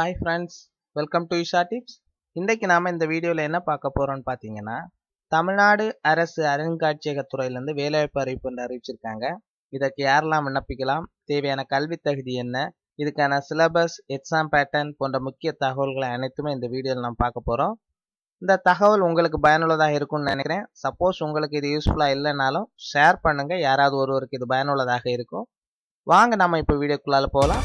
Hi friends welcome to Isha tips இன்றைக்கு நாம் இந்த வீடியோவில் என்ன பார்க்க போகிறோம்னு பார்த்தீங்கன்னா தமிழ்நாடு அரசு அருங்காட்சியகத்துறையிலேருந்து வேலைவாய்ப்பு அறிவிப்பு என்று அறிவிச்சிருக்காங்க. இதற்கு யாரெல்லாம் விண்ணப்பிக்கலாம் தேவையான கல்வி தகுதி என்ன இதுக்கான சிலபஸ் எக்ஸாம் பேட்டர்ன் போன்ற முக்கிய தகவல்களை அனைத்துமே இந்த வீடியோவில் நாம் பார்க்க போகிறோம் இந்த தகவல் உங்களுக்கு பயனுள்ளதாக இருக்கும்னு நினைக்கிறேன். சப்போஸ் உங்களுக்கு இது யூஸ்ஃபுல்லாக இல்லைனாலும் ஷேர் பண்ணுங்கள் யாராவது ஒருவருக்கு இது பயனுள்ளதாக இருக்கும். வாங்க நம்ம இப்போ வீடியோக்குள்ளால போகலாம்.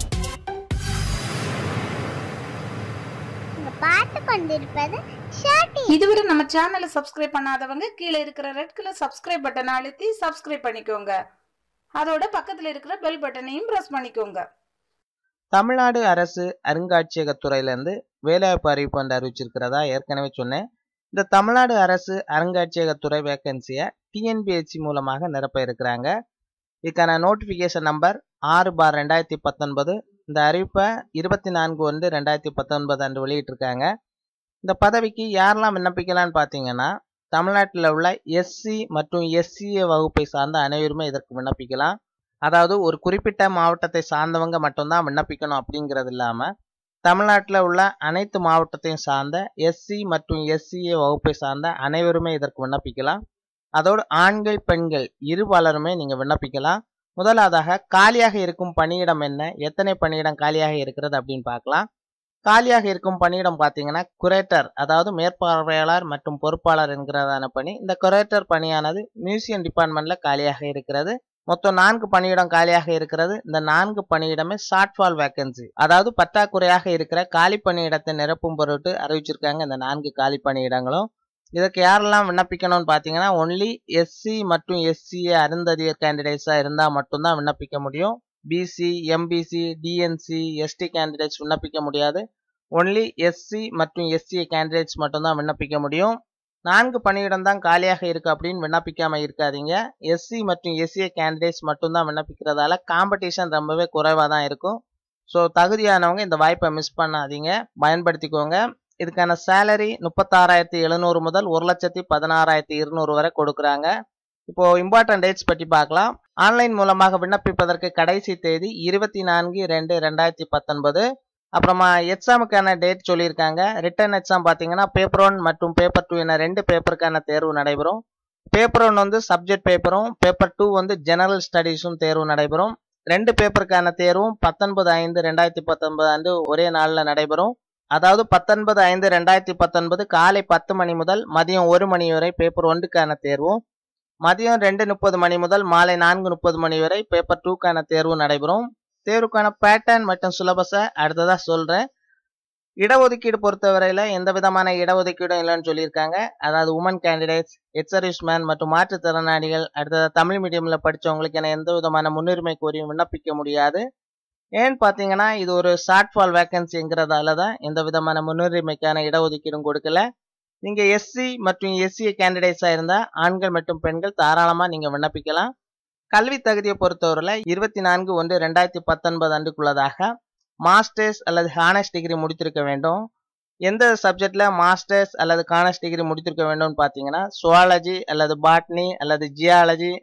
பார்த்து கொண்டிருப்பது இதுவரை நம்ம சேனலை சப்ஸ்கிரைப் பண்ணாதவங்க கீழே இருக்கிற ரெட் கலர் சப்ஸ்கிரைப் பட்டனை அழுத்தி சப்ஸ்கிரைப் பண்ணிக்கோங்க. அதோட பக்கத்துல இருக்கிற பெல் பட்டனையும் பிரஸ் பண்ணிக்கோங்க. தமிழ்நாடு அரசு அருங்காட்சியகத்துறையிலேருந்து வேலைவாய்ப்பு அறிவிப்பு ஒன்று அறிவிச்சிருக்கிறதா ஏற்கனவே சொன்னேன். இந்த தமிழ்நாடு அரசு அருங்காட்சியகத்துறை வேக்கன்சியை டிஎன்பிஎஸ்சி மூலமாக நிரப்ப இருக்கிறாங்க. இதுக்கான நோட்டிஃபிகேஷன் நம்பர் ஆறு பார் ரெண்டாயிரத்தி பத்தொன்பது இந்த அறிவிப்பை இருபத்தி நான்கு ஒன்று ரெண்டாயிரத்தி பத்தொன்பது அன்று வெளியிட்டிருக்காங்க. இந்த பதவிக்கு யாரெல்லாம் விண்ணப்பிக்கலான்னு பார்த்தீங்கன்னா தமிழ்நாட்டில் உள்ள எஸ்சி மற்றும் எஸ்சிஏ வகுப்பை சார்ந்த அனைவருமே இதற்கு விண்ணப்பிக்கலாம். அதாவது ஒரு குறிப்பிட்ட மாவட்டத்தை சார்ந்தவங்க மட்டும்தான் விண்ணப்பிக்கணும் அப்படிங்கிறது இல்லாமல் தமிழ்நாட்டில் உள்ள அனைத்து மாவட்டத்தையும் சார்ந்த எஸ்சி மற்றும் எஸ்சிஏ வகுப்பை சார்ந்த அனைவருமே இதற்கு விண்ணப்பிக்கலாம். அதோடு ஆண்கள் பெண்கள் இருபாலருமே நீங்கள் விண்ணப்பிக்கலாம். முதலாவதாக காலியாக இருக்கும் பணியிடம் என்ன? எத்தனை பணியிடம் காலியாக இருக்கிறது அப்படின்னு பார்க்கலாம். காலியாக இருக்கும் பணியிடம் பார்த்தீங்கன்னா குரேட்டர் அதாவது மேற்பார்வையாளர் மற்றும் பொறுப்பாளர் என்கிறதான பணி. இந்த குரேட்டர் பணியானது மியூசியம் டிபார்ட்மெண்ட்டில் காலியாக இருக்கிறது. மொத்தம் நான்கு பணியிடம் காலியாக இருக்கிறது. இந்த நான்கு பணியிடமே ஷார்ட் ஃபால் வேக்கன்சி அதாவது பற்றாக்குறையாக இருக்கிற காலி பணியிடத்தை நிரப்பும் பொருட்டு அறிவிச்சிருக்காங்க இந்த நான்கு காலி பணியிடங்களும். இதற்கு யாரெல்லாம் விண்ணப்பிக்கணும்னு பார்த்தீங்கன்னா ஒன்லி எஸ்சி மற்றும் எஸ்சிஏ அருந்ததியர் கேண்டிடேட்ஸாக இருந்தால் மட்டும்தான் விண்ணப்பிக்க முடியும். BC MBC DNC ST candidates விண்ணப்பிக்க முடியாது. ஒன்லி எஸ்சி மற்றும் எஸ்சிஏ கேண்டிடேட்ஸ் மட்டும்தான் விண்ணப்பிக்க முடியும். நான்கு பணியிடம் தான் காலியாக இருக்கு அப்படின்னு விண்ணப்பிக்காமல் இருக்காதீங்க. எஸ்சி மற்றும் எஸ்சிஏ கேண்டிடேட்ஸ் மட்டும்தான் விண்ணப்பிக்கிறதால காம்படிஷன் ரொம்பவே குறைவாக தான் இருக்கும். ஸோ தகுதியானவங்க இந்த வாய்ப்பை மிஸ் பண்ணாதீங்க. பயன்படுத்திக்கோங்க. இதுக்கான சேலரி முப்பத்தாறாயிரத்தி எழுநூறு முதல் ஒரு லட்சத்தி பதினாறாயிரத்தி இருநூறு வரை கொடுக்குறாங்க. இப்போ இம்பார்ட்டன்ட் டேட்ஸ் பற்றி பார்க்கலாம். ஆன்லைன் மூலமாக விண்ணப்பிப்பதற்கு கடைசி தேதி இருபத்தி நான்கு ரெண்டு ரெண்டாயிரத்தி பத்தொன்பது. அப்புறமா எக்ஸாமுக்கான டேட் சொல்லியிருக்காங்க. ரிட்டர்ன் எக்ஸாம் பார்த்தீங்கன்னா பேப்பர் ஒன் மற்றும் பேப்பர் டூ என ரெண்டு பேப்பருக்கான தேர்வு நடைபெறும். பேப்பர் ஒன் வந்து சப்ஜெக்ட் பேப்பரும் பேப்பர் டூ வந்து ஜெனரல் ஸ்டடீஸும் தேர்வு நடைபெறும். ரெண்டு பேப்பருக்கான தேர்வும் பத்தொன்பது ஐந்து ரெண்டாயிரத்தி பத்தொன்பது ஆண்டு ஒரே நாளில் நடைபெறும். அதாவது பத்தொன்பது ஐந்து ரெண்டாயிரத்தி பத்தொன்பது காலை பத்து மணி முதல் மதியம் ஒரு மணி வரை பேப்பர் ஒன்றுக்கான தேர்வும் மதியம் ரெண்டு முப்பது மணி முதல் மாலை நான்கு முப்பது மணி வரை பேப்பர் டூக்கான தேர்வு நடைபெறும். தேர்வுக்கான பேட்டர்ன் மற்றும் சிலபஸை அடுத்ததாக சொல்கிறேன் இடஒதுக்கீடு பொறுத்தவரையில் எந்த விதமான இடஒதுக்கீடும் இல்லைன்னு சொல்லியிருக்காங்க. அதாவது உமன் கேண்டிடேட்ஸ் எக்ஸர்வீஸ் மேன் மற்றும் மாற்றுத்திறனாளிகள் அடுத்ததாக தமிழ் மீடியமில் படித்தவங்களுக்கு என எந்த விதமான முன்னுரிமை கோரியும் விண்ணப்பிக்க முடியாது. ஏன்னு பார்த்தீங்கன்னா இது ஒரு ஷார்ட் ஃபால் வேக்கன்சிங்கிறதால தான் எந்த விதமான முன்னுரிமைக்கான இடஒதுக்கீடும் கொடுக்கல. நீங்கள் எஸ்சி மற்றும் எஸ்சிஏ கேண்டிடேட்ஸாக இருந்தால் ஆண்கள் மற்றும் பெண்கள் தாராளமாக நீங்கள் விண்ணப்பிக்கலாம். கல்வி தகுதியை பொறுத்தவரையில் இருபத்தி நான்கு ஒன்று ரெண்டாயிரத்தி பத்தொன்பது ஆண்டுக்குள்ளதாக மாஸ்டர்ஸ் அல்லது ஹானஸ் டிகிரி முடித்திருக்க வேண்டும். எந்த சப்ஜெக்டில் மாஸ்டர்ஸ் அல்லது கானர்ஸ் டிகிரி முடித்திருக்க வேண்டும்னு பார்த்தீங்கன்னா சுவாலஜி அல்லது பாட்னி அல்லது geology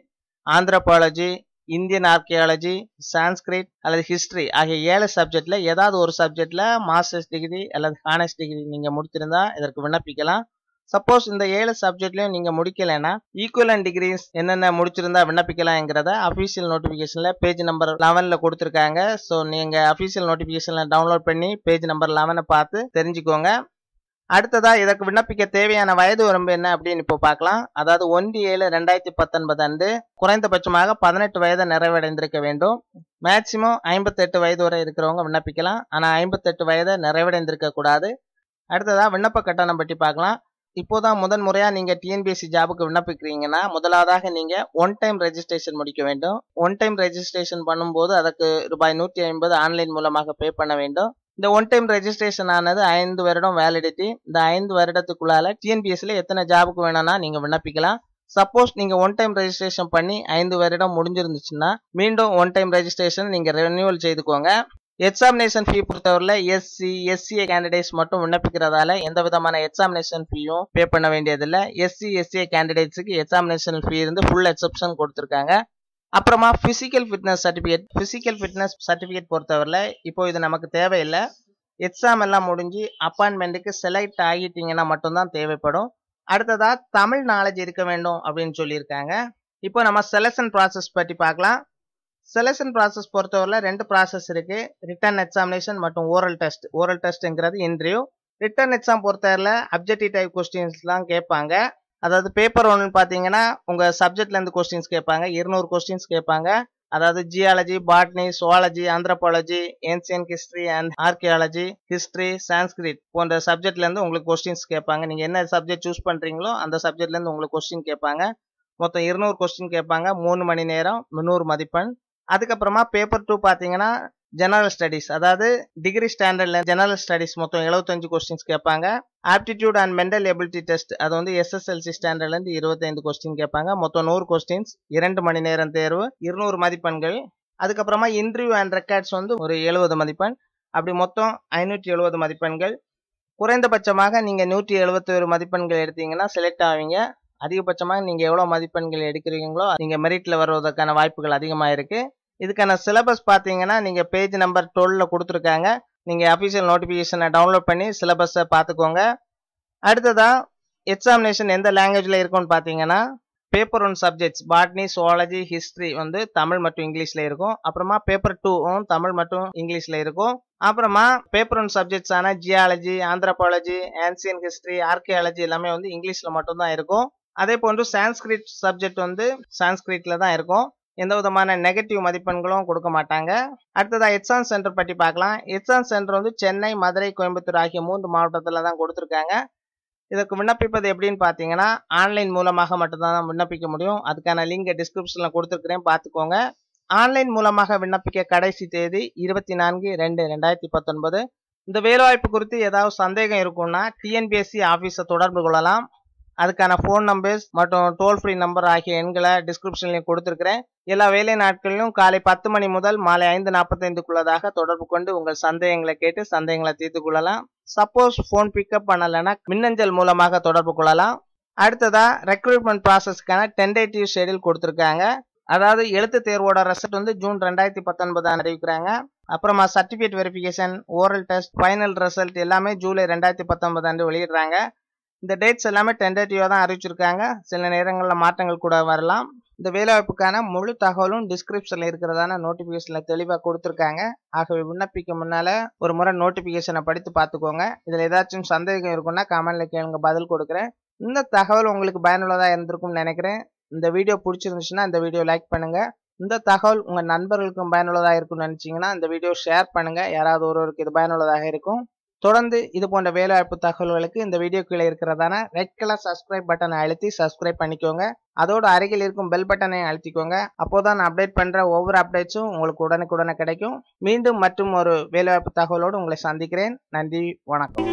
anthropology Indian archaeology Sanskrit அல்லது ஹிஸ்ட்ரி ஆகிய ஏழு சப்ஜெக்டில் ஏதாவது ஒரு சப்ஜெக்டில் மாஸ்டர்ஸ் டிகிரி அல்லது ஹானர்ஸ் டிகிரி நீங்கள் முடித்திருந்தால் இதற்கு விண்ணப்பிக்கலாம். சப்போஸ் இந்த ஏழு சப்ஜெக்ட்லையும் நீங்கள் முடிக்கலைன்னா ஈக்குவலன் டிகிரிஸ் என்னென்ன முடிச்சிருந்தா விண்ணப்பிக்கலாங்கிறத அஃபீஷியல் நோட்டிஃபிகேஷனில் பேஜ் நம்பர் லெவனில் கொடுத்துருக்காங்க. ஸோ நீங்கள் அஃபீஷியல் நோட்டிஃபிகேஷனில் டவுன்லோட் பண்ணி பேஜ் நம்பர் லெவனை பார்த்து தெரிஞ்சுக்கோங்க. அடுத்ததாக இதற்கு விண்ணப்பிக்க தேவையான வயது வரம்பு என்ன அப்படின்னு இப்போ பார்க்கலாம். அதாவது ஒன்று ஏழு ரெண்டாயிரத்தி பத்தொன்பது அன்று குறைந்தபட்சமாக பதினெட்டு வயதை நிறைவடைந்திருக்க வேண்டும். மேக்சிமம் ஐம்பத்தெட்டு வயது வரை இருக்கிறவங்க விண்ணப்பிக்கலாம். ஆனால் ஐம்பத்தெட்டு வயதை நிறைவடைந்திருக்க கூடாது. அடுத்ததாக விண்ணப்ப கட்டணம் பற்றி பார்க்கலாம். இப்போதான் முதன் முறையாக நீங்கள் டிஎன்பிஎஸ்சி ஜாபுக்கு விண்ணப்பிக்கிறீங்கன்னா முதலாவதாக நீங்கள் ஒன் டைம் ரெஜிஸ்ட்ரேஷன் முடிக்க வேண்டும். ஒன் டைம் ரெஜிஸ்ட்ரேஷன் பண்ணும்போது அதுக்கு ரூபாய் நூற்றி ஐம்பது ஆன்லைன் மூலமாக பே பண்ண வேண்டும். இந்த ஒன் டைம் ரெஜிஸ்ட்ரேஷன் ஆனது ஐந்து வருடம் வேலிடிட்டி இந்த ஐந்து வருடத்துக்குள்ளால டிஎன்பிஎஸ்சியில் எத்தனை ஜாபுக்கு வேணும்னா நீங்கள் விண்ணப்பிக்கலாம். சப்போஸ் நீங்கள் ஒன் டைம் ரெஜிஸ்ட்ரேஷன் பண்ணி ஐந்து வருடம் முடிஞ்சிருந்துச்சுன்னா மீண்டும் ஒன் டைம் ரெஜிஸ்ட்ரேஷன் நீங்கள் ரெனியூவல் செய்துக்கோங்க. எக்ஸாமினேஷன் ஃபீ பொறுத்தவரையில் எஸ்சி எஸ்சிஏ கேண்டிடேட்ஸ் மட்டும் விண்ணப்பிக்கிறதால எந்த விதமான எக்ஸாமினேஷன் ஃபீயும் பே பண்ண வேண்டியதில்லை. எஸ்சி எஸ்சிஏ கேண்டிடேட்ஸுக்கு எக்ஸாமினேஷன் ஃபீ இருந்து ஃபுல் எக்ஸப்ஷன் கொடுத்துருக்காங்க. அப்புறமா physical fitness certificate physical fitness certificate பொறுத்தவரையில் இப்போ இது நமக்கு தேவையில்லை. எக்ஸாம் எல்லாம் முடிஞ்சு அப்பாயின்மெண்ட்டுக்கு செலக்ட் ஆகிட்டிங்கன்னா மட்டும்தான் தேவைப்படும். அடுத்ததாக தமிழ் நாலேஜ் இருக்க வேண்டும் அப்படின்னு சொல்லியிருக்காங்க. இப்போ நம்ம செலெக்ஷன் ப்ராசஸ் பற்றி பார்க்கலாம். செலெக்ஷன் ப்ராசஸ் பொறுத்தவரையில் ரெண்டு ப்ராசஸ் இருக்குது ரிட்டன் எக்ஸாமினேஷன் மற்றும் ஓரல் டெஸ்ட் ஓரல் டெஸ்ட்டுங்கிறது இன்டர்வியூ ரிட்டன் எக்ஸாம் பொறுத்தவரையில் அப்ஜெக்டிவ் டைப் கொஸ்டின்ஸ்லாம் கேட்பாங்க. அதாவது பேப்பர் ஒன்று பார்த்தீங்கன்னா உங்கள் சப்ஜெக்ட்லேருந்து கொஸ்டின்ஸ் கேட்பாங்க. இருநூறு கொஸ்டின்ஸ் கேட்பாங்க. அதாவது geology botany zoology anthropology ancient history and archaeology history Sanskrit போன்ற சப்ஜெக்ட்லேருந்து உங்களுக்கு கொஸ்டின்ஸ் கேட்பாங்க. நீங்கள் என்ன சப்ஜெக்ட் சூஸ் பண்ணுறீங்களோ அந்த சப்ஜெக்ட்லேருந்து உங்களுக்கு கொஸ்டின் கேட்பாங்க. மொத்தம் இருநூறு கொஸ்டின் கேட்பாங்க. மூணு மணி நேரம் முந்நூறு மதிப்பெண். அதுக்கப்புறமா பேப்பர் டூ பார்த்தீங்கன்னா ஜெனரல் ஸ்டடீஸ் அதாவது டிகிரி ஸ்டாண்டர்ட்ல ஜெனரல் ஸ்டடீஸ் மொத்தம் எழுபத்தஞ்சு கொஸ்டின்ஸ் கேட்பாங்க. Aptitude and mental ability test அது வந்து எஸ்எஸ்எல்சி ஸ்டாண்டர்ட்ல இருந்து இருபத்தைந்து கொஸ்டின் கேட்பாங்க. மொத்தம் நூறு கொஸ்டின்ஸ் இரண்டு மணி நேரம் தேர்வு இருநூறு மதிப்பெண்கள். அதுக்கப்புறமா இன்டர்வியூ அண்ட் ரெக்கார்ட்ஸ் வந்து ஒரு எழுபது மதிப்பெண். அப்படி மொத்தம் ஐநூற்றி எழுபது மதிப்பெண்கள். குறைந்தபட்சமாக நீங்கள் நூற்றி எழுபத்தொரு மதிப்பெண்கள் எடுத்தீங்கன்னா செலக்ட் ஆவீங்க. அதிகபட்சமாக நீங்கள் எவ்வளோ மதிப்பெண்கள் எடுக்கிறீங்களோ நீங்கள் மெரிட்டில் வருவதற்கான வாய்ப்புகள் அதிகமாக இருக்குது இதுக்கான சிலபஸ் பார்த்தீங்கன்னா நீங்கள் பேஜ் நம்பர் டுவெலில் கொடுத்துருக்காங்க. நீங்கள் அஃபிஷியல் நோட்டிஃபிகேஷனை டவுன்லோட் பண்ணி சிலபஸை பார்த்துக்கோங்க அடுத்ததாக எக்ஸாமினேஷன் எந்த லாங்குவேஜில் இருக்கும்னு பார்த்தீங்கன்னா paper one subjects botany zoology history வந்து தமிழ் மற்றும் இங்கிலீஷில் இருக்கும். அப்புறமா பேப்பர் டூவும் தமிழ் மற்றும் இங்கிலீஷில் இருக்கும். அப்புறமா paper one சப்ஜெக்ட்ஸான geology anthropology ancient history archaeology எல்லாமே வந்து இங்கிலீஷில் மட்டும்தான் இருக்கும். அதே போன்று சான்ஸ்கிரிட் சப்ஜெக்ட் வந்து சான்ஸ்கிரிட்டில் தான் இருக்கும். எந்த விதமான நெகட்டிவ் மதிப்பெண்களும் கொடுக்க மாட்டாங்க. அடுத்ததா எக்ஸாம் சென்டர் பற்றி பார்க்கலாம். எக்ஸாம் சென்டர் வந்து சென்னை மதுரை கோயம்புத்தூர் ஆகிய மூன்று மாவட்டத்தில் தான் கொடுத்துருக்காங்க. இதற்கு விண்ணப்பிப்பது எப்படின்னு பார்த்தீங்கன்னா ஆன்லைன் மூலமாக மட்டும்தான் விண்ணப்பிக்க முடியும். அதுக்கான லிங்க் டிஸ்கிரிப்ஷனில் கொடுத்துருக்குறேன். பார்த்துக்கோங்க. ஆன்லைன் மூலமாக விண்ணப்பிக்க கடைசி தேதி இருபத்தி நான்கு ரெண்டு ரெண்டாயிரத்தி பத்தொன்பது இந்த வேலைவாய்ப்பு குறித்து ஏதாவது சந்தேகம் இருக்கும்னா டிஎன்பிஎஸ்சி ஆஃபீஸை தொடர்பு கொள்ளலாம் அதுக்கான ஃபோன் நம்பர்ஸ் மற்றும் டோல் ஃப்ரீ நம்பர் ஆகிய எண்களை டிஸ்கிரிப்ஷன்லையும் கொடுத்துருக்கிறேன். எல்லா வேலை நாட்களிலும் காலை பத்து மணி முதல் மாலை ஐந்து நாற்பத்தைந்துக்குள்ளதாக தொடர்பு கொண்டு உங்கள் சந்தேகங்களை கேட்டு சந்தேகங்களை தீர்த்து கொள்ளலாம். சப்போஸ் ஃபோன் பிக்கப் பண்ணலைன்னா மின்னஞ்சல் மூலமாக தொடர்பு கொள்ளலாம். அடுத்ததா ரெக்ரூட்மெண்ட் ப்ராசஸ்க்கான டென்டேட்டிவ் ஷெடியூல் கொடுத்துருக்காங்க. அதாவது எழுத்து தேர்வோட ரிசல்ட் வந்து ஜூன் ரெண்டாயிரத்தி பத்தொன்பது அறிவிக்கிறாங்க. அப்புறமா certificate verification oral test final result எல்லாமே ஜூலை ரெண்டாயிரத்தி பத்தொன்பது அன்று வெளியிடுறாங்க. இந்த டேட்ஸ் எல்லாமே டென்டேட்டிவாக தான் அறிவிச்சிருக்காங்க. சில நேரங்களில் மாற்றங்கள் கூட வரலாம். இந்த வேலைவாய்ப்புக்கான முழு தகவலும் டிஸ்கிரிப்ஷனில் இருக்கிறதான நோட்டிஃபிகேஷனில் தெளிவாக கொடுத்துருக்காங்க. ஆகவே விண்ணப்பிக்க முன்னால் ஒரு முறை நோட்டிஃபிகேஷனை படித்து பார்த்துக்கோங்க. இதில் ஏதாச்சும் சந்தேகம் இருக்குன்னா கமெண்டில் கேளுங்க பதில் கொடுக்குறேன். இந்த தகவல் உங்களுக்கு பயனுள்ளதாக இருந்திருக்கும்னு நினைக்கிறேன். இந்த வீடியோ பிடிச்சிருந்துச்சுன்னா இந்த வீடியோ லைக் பண்ணுங்கள் இந்த தகவல் உங்கள் நண்பர்களுக்கும் பயனுள்ளதாக இருக்கும்னு நினச்சிங்கன்னா இந்த வீடியோ ஷேர் பண்ணுங்கள் யாராவது ஒருவருக்கு இது பயனுள்ளதாக இருக்கும். தொடர்ந்து இது போன்ற வேலைவாய்ப்பு தகவல்களுக்கு இந்த வீடியோ கீழே இருக்கிறதான ரெட் கலர் சப்ஸ்கிரைப் பட்டனை அழுத்தி சப்ஸ்கிரைப் பண்ணிக்கோங்க. அதோட அருகில் இருக்கும் பெல் பட்டனை அழுத்திக்கோங்க. அப்போதான் நான் அப்டேட் பண்ணுற ஒவ்வொரு அப்டேட்ஸும் உங்களுக்கு உடனுக்குடனே கிடைக்கும். மீண்டும் மற்றும் ஒரு வேலைவாய்ப்பு தகவலோடு உங்களை சந்திக்கிறேன். நன்றி வணக்கம்.